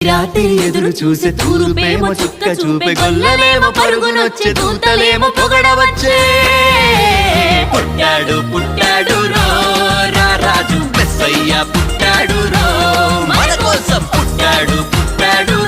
రాత్రి ఎదురు చూసే తూరుపేమో చుక్క చూపే గొల్లలేమో పరుగునొచ్చే దూతలేమో పొగడవచ్చే పుట్టాడు పుట్టాడు రో రా రాజు మెస్సయ్య పుట్టాడు రో. మన కోసం పుట్టాడు పుట్టాడు